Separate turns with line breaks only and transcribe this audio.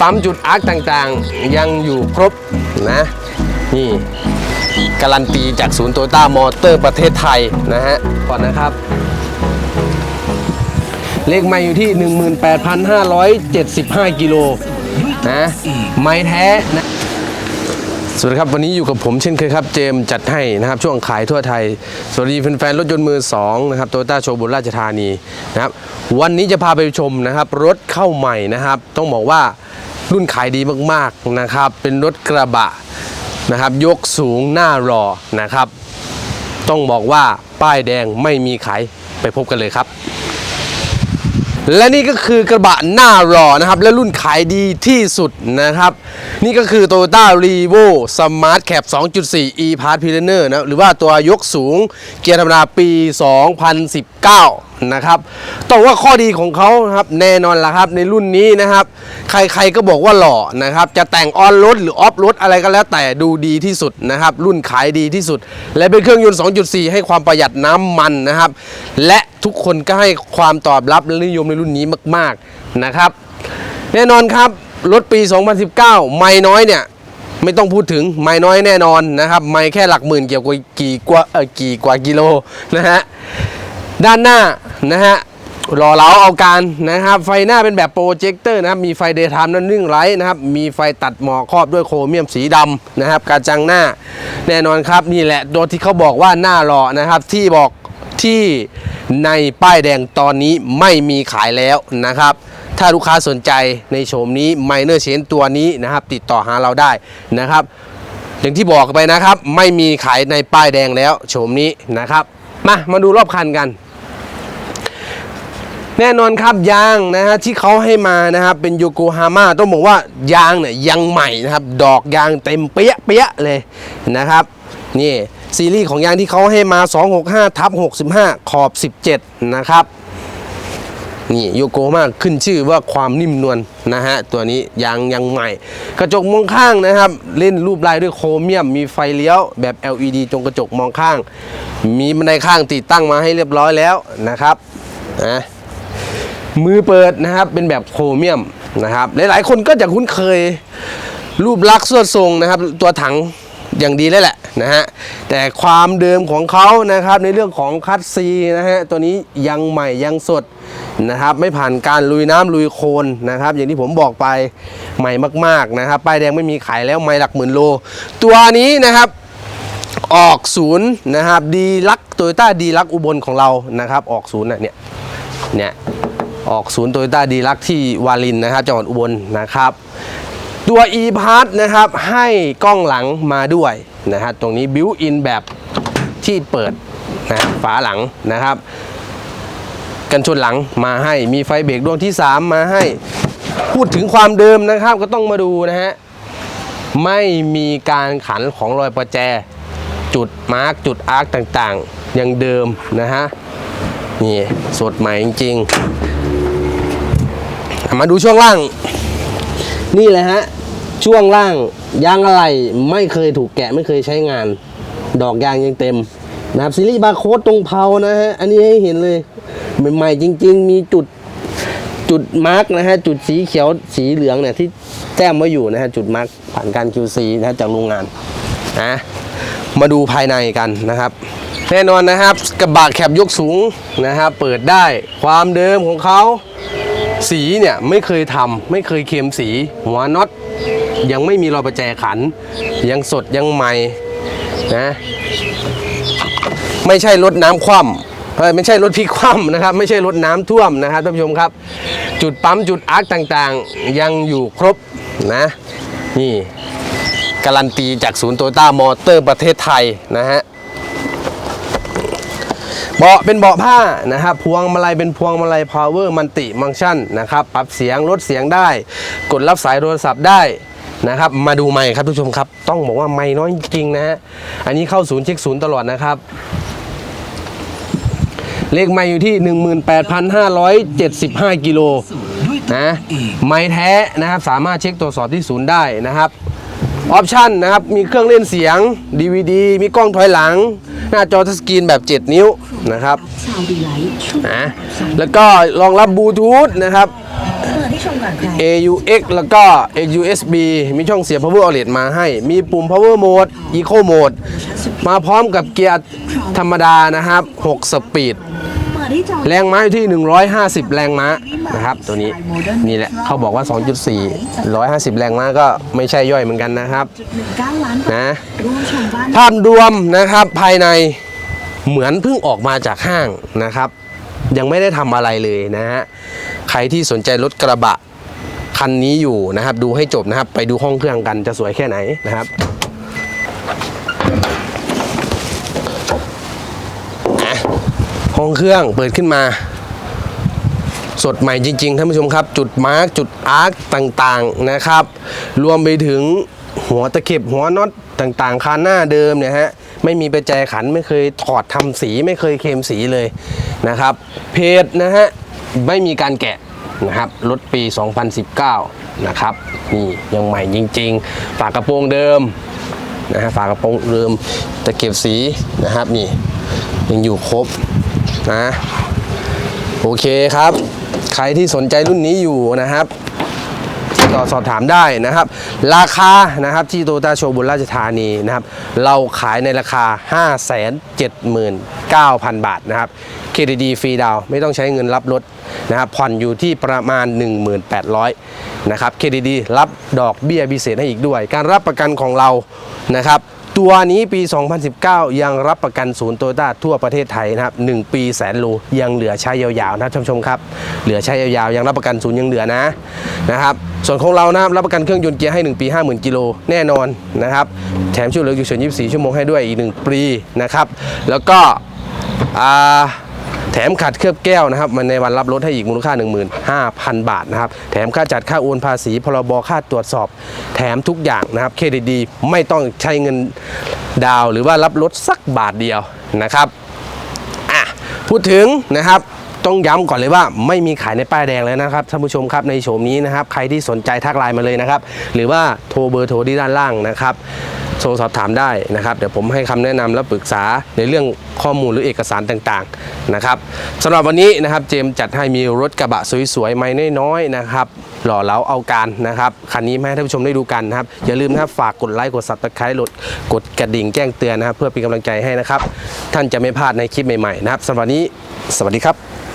ปั๊มจุดอาร์คต่างๆ ยังอยู่ครบนะนี่การันตีจากศูนย์โตต้ามอเตอร์ประเทศไทยนะฮะก่อนนะครับ เลขไม่อยู่ที่ 18,575 กิโลนะไม่แท้นะสวัสดีครับวันนี้อยู่กับผมเช่นเคยครับเจมจัดให้นะครับช่วงขายทั่วไทย สวัสดีแฟนๆรถยนต์มือ2นะครับโตโยต้าโชว์บุรีราชธานีนะครับวันนี้จะพาไปชมนะครับ รถเข้าใหม่นะครับ ต้องบอกว่า รุ่นขายดีมากๆนะครับ เป็นรถกระบะนะครับ ยกสูงหน้ารอนะครับ ต้องบอกว่าป้ายแดงไม่มีขายไปพบกันเลยครับ และนี่ก็คือกระบะหน้ารอนะครับ และรุ่นขายดีที่สุดนะครับ นี่ก็คือ Toyota r e v o Smart Cap 2.4 e Pass p i l n e r นะหรือว่าตัวยกสูงเกียร์ธรรมดาปี 2019 นะครับต้องว่าข้อดีของเขาครับแน่นอนละครับในรุ่นนี้นะครับ ใครๆก็บอกว่าหล่อนะครับ จะแต่งออนรถหรือออฟรถอะไรก็แล้วแต่ดูดีที่สุดนะครับ รุ่นขายดีที่สุด และเป็นเครื่องยนต์ 2.4 ให้ความประหยัดน้ำมันนะครับ และทุกคนก็ให้ความตอบรับและนิยมในรุ่นนี้มาก ๆนะครับ แน่นอนครับรถปี 2019 ไม่น้อยเนี่ยไม่ต้องพูดถึงไม่น้อยแน่นอนนะครับ ไม่แค่หลักหมื่นเกี่ยวกับกี่กว่ากี่กว่ากิโลนะฮะ ด้านหน้านะฮะรอเหลาเอาการนะครับไฟหน้าเป็นแบบโปรเจคเตอร์นะครับมีไฟเดย์ไทม์นั่นนึ่งไร้นะครับมีไฟตัดหมอกครอบด้วยโครเมียมสีดำนะครับกระจังหน้าแน่นอนครับนี่แหละตัวที่เขาบอกว่าหน้ารอนะครับที่บอกที่ในป้ายแดงตอนนี้ไม่มีขายแล้วนะครับ ถ้าลูกค้าสนใจในโฉมนี้ไมเนอร์เชนตัวนี้นะครับ ติดต่อหาเราได้นะครับ อย่างที่บอกไปนะครับ ไม่มีขายในป้ายแดงแล้วโฉมนี้นะครับ มามาดูรอบคันกัน แน่นอนครับยางนะฮะที่เขาให้มานะครับเป็นโยโกฮาม่าต้องบอกว่ายางเนี่ยยังใหม่นะครับ ดอกยางเต็มเปี้ยเปี้ยเลยนะครับนี่ซีรีส์ของยางที่เขาให้มา 265ทับ65 ขอบ 17 นะครับนี่โยโกฮาม่าขึ้นชื่อว่าความนิ่มนวลนะฮะ ตัวนี้ยางยังใหม่ กระจกมองข้างนะครับ เล่นรูปลายด้วยโครเมียม มีไฟเลี้ยวแบบ LED ตรงกระจกมองข้าง มีบันไดข้างติดตั้งมาให้เรียบร้อยแล้วนะครับนะ มือเปิดนะครับเป็นแบบโครเมียมนะครับหลายๆคนก็จะคุ้นเคยรูปลักษณ์สวดทรงนะครับ ตัวถังอย่างดีแล้วแหละนะฮะแต่ความเดิมของเขานะครับในเรื่องของคัตซีนะฮะตัวนี้ยังใหม่ยังสดนะครับ ไม่ผ่านการลุยน้ำลุยโคลนนะครับ อย่างที่ผมบอกไปใหม่มากๆนะครับป้ายแดงไม่มีขายแล้วไม่หลักหมื่นโล ตัวนี้นะครับออกศูนย์นะครับดีลักโตโยต้าดีลักอุบลของเรานะครับ ออกศูนย์เนี่ยเนี่ย ออกศูนย์โตโยต้าดีลักที่วารินนะครับจังหวัดอุบลนะครับ ตัว e p a s นะครับให้กล้องหลังมาด้วยนะฮะตรงนี้บิวอินแบบที่เปิดนะฝาหลังนะครับ กันชนหลังมาให้มีไฟเบรกดวงที่ 3 มาให้พูดถึงความเดิมนะครับก็ต้องมาดูนะฮะไม่มีการขันของรอยประแจ จุดมาร์กจุดอาร์คต่างๆยังเดิมนะฮะนี่สดใหม่จริงๆ มาดูช่วงล่าง นี่แหละฮะ ช่วงล่างยางอะไรไม่เคยถูกแกะไม่เคยใช้งาน ดอกยางยังเต็มนะครับซีรีส์บาร์โค้ดตรงเพานะฮะ อันนี้ให้เห็นเลยใหม่ๆจริง ๆ มีจุดจุดมาร์กนะฮะ จุดสีเขียวสีเหลืองเนี่ยที่แต้มไว้อยู่นะฮะ จุดมาร์กผ่านการ QC นะฮะจากโรงงานนะมาดูภายในกันนะครับ แน่นอนนะครับ กระบะแคบยกสูงนะครับเปิดได้ความเดิมของเขา สีเนี่ยไม่เคยทำไม่เคยเค็มสี หัวน็อตยังไม่มีรอยประแจขัน ยังสดยังใหม่นะไม่ใช่รถน้ำคว่ำไม่ใช่รถพลิกคว่ำนะครับ ไม่ใช่รถน้ำท่วมนะครับท่านผู้ชมครับ จุดปั๊มจุดอาร์คต่างๆ ยังอยู่ครบนะ นี่ การันตีจากศูนย์โตต้ามอเตอร์ประเทศไทยนะฮะ เบาะเป็นเบาะผ้านะครับพวงมาลัยเป็นพวงมาลัย power มันติมังชั่นนะครับปรับเสียงลดเสียงได้ กดรับสายโทรศัพท์ได้นะครับมาดูไม่ครับทุกผู้ชมครับ ต้องบอกว่าไม่น้อยจริงนะฮะอันนี้เข้าศูนย์เช็คศูนย์ตลอดนะครับ เลขไม่อยู่ที่ 18,575 กิโลนะไม่แท้นะครับสามารถเช็คตรวจสอบที่ศูนย์ได้นะครับ ออปชันนะครับ มีเครื่องเล่นเสียง DVD มีกล้องถอยหลัง หน้าจอทัชสกรีนแบบ 7 นิ้วนะครับ
ชาวดีไลท์ช่วย
นะแล้วก็รองรับบลูทูธนะครับ AUX แล้วก็ USB มีช่องเสียบ power outlet มาให้ มีปุ่ม power mode eco mode มาพร้อมกับเกียร์ธรรมดานะครับ 6 สปีด แรงม้าอยู่ที่ 150 แรงม้านะครับ ตัวนี้นี่แหละเขาบอกว่า 2.4 150 แรงม้าก็ไม่ใช่ย่อยเหมือนกันนะครับ
จุดหนึ่งเก้าล้านบาท
นะ
ร่วมชมบ้าน
ภาพรวมนะครับภายในเหมือนเพิ่งออกมาจากห้างนะครับ ยังไม่ได้ทำอะไรเลยนะฮะใครที่สนใจรถกระบะคันนี้อยู่นะครับ ดูให้จบนะครับ ไปดูห้องเครื่องกันจะสวยแค่ไหนนะครับอะ ห้องเครื่องเปิดขึ้นมา สดใหม่จริง ๆท่านผู้ชมครับ จุดมาร์กจุดอาร์คต่างๆนะครับ รวมไปถึงหัวตะเข็บหัวน็อตต่างๆ คานหน้าเดิมเนี่ยฮะไม่มีประแจขันไม่เคยถอดทำสีไม่เคยเคลมสีเลยนะครับ เพจนะฮะไม่มีการแกะนะครับรถปี 2019 นะครับนี่ยังใหม่จริง ๆ ฝากระโปรงเดิมนะฮะฝากระโปรงเดิมตะเข็บสีนะครับนี่ยังอยู่ครบ นะโอเคครับ ใครที่สนใจรุ่นนี้อยู่นะครับติดต่อสอบถามได้นะครับ ราคานะครับที่โตต้าโชว์บุราชธานีนะครับ เราขายในราคา 579,000 บาทนะครับเครดิตฟรีดาวไม่ต้องใช้เงินรับรถนะครับผ่อนอยู่ที่ประมาณ 1,800นะครับเครดิตรับดอกเบี้ยพิเศษให้อีกด้วย การรับประกันของเรานะครับ ตัวนี้ปี 2019 ยังรับประกันศูนย์โตโยต้าทั่วประเทศไทยนะครับ 1 ปีแสนโลยังเหลือใช้ยาวๆนะท่านผู้ชมครับ เหลือใช้ยาวๆยังรับประกันศูนย์ยังเหลือนะนะครับ ส่วนของเรานะครับรับประกันเครื่องยนต์เกียร์ให้ 1 ปี 50,000 กิโลแน่นอนนะครับ แถมช่วยเหลืออยู่เฉย24 ชั่วโมงให้ด้วยอีก 1 ปีนะครับ แล้วก็อ่า แถมขัดเคลือบแก้วนะครับมันในวันรับรถให้อีกมูลค่า 15,000 บาทนะครับแถมค่าจัดค่าโอนภาษีพรบค่าตรวจสอบ แถมทุกอย่างนะครับเครดิตดีไม่ต้องใช้เงินดาวหรือว่ารับรถสักบาทเดียวนะครับอะพูดถึงนะครับ ต้องย้ำก่อนเลยว่าไม่มีขายในป้ายแดงแล้วนะครับท่านผู้ชมครับในโฉมนี้นะครับใครที่สนใจทักไลน์มาเลยนะครับ หรือว่าโทรเบอร์โทรที่ด้านล่างนะครับโทรสอบถามได้นะครับ เดี๋ยวผมให้คำแนะนำและปรึกษาในเรื่องข้อมูลหรือเอกสารต่างๆนะครับสำหรับวันนี้นะครับเจมจัดให้มีรถกระบะสวยๆ ไม่น้อยๆนะครับ หล่อเหลาเอาการนะครับคันนี้มาให้ท่านผู้ชมได้ดูกันนะครับ อย่าลืมนะครับฝากกดไลค์กดซับสไครต์กดกดกระดิ่งแจ้งเตือนนะครับ เพื่อเป็นกำลังใจให้นะครับ ท่านจะไม่พลาดในคลิปใหม่ๆนะครับสำหรับวันนี้ สวัสดีครับ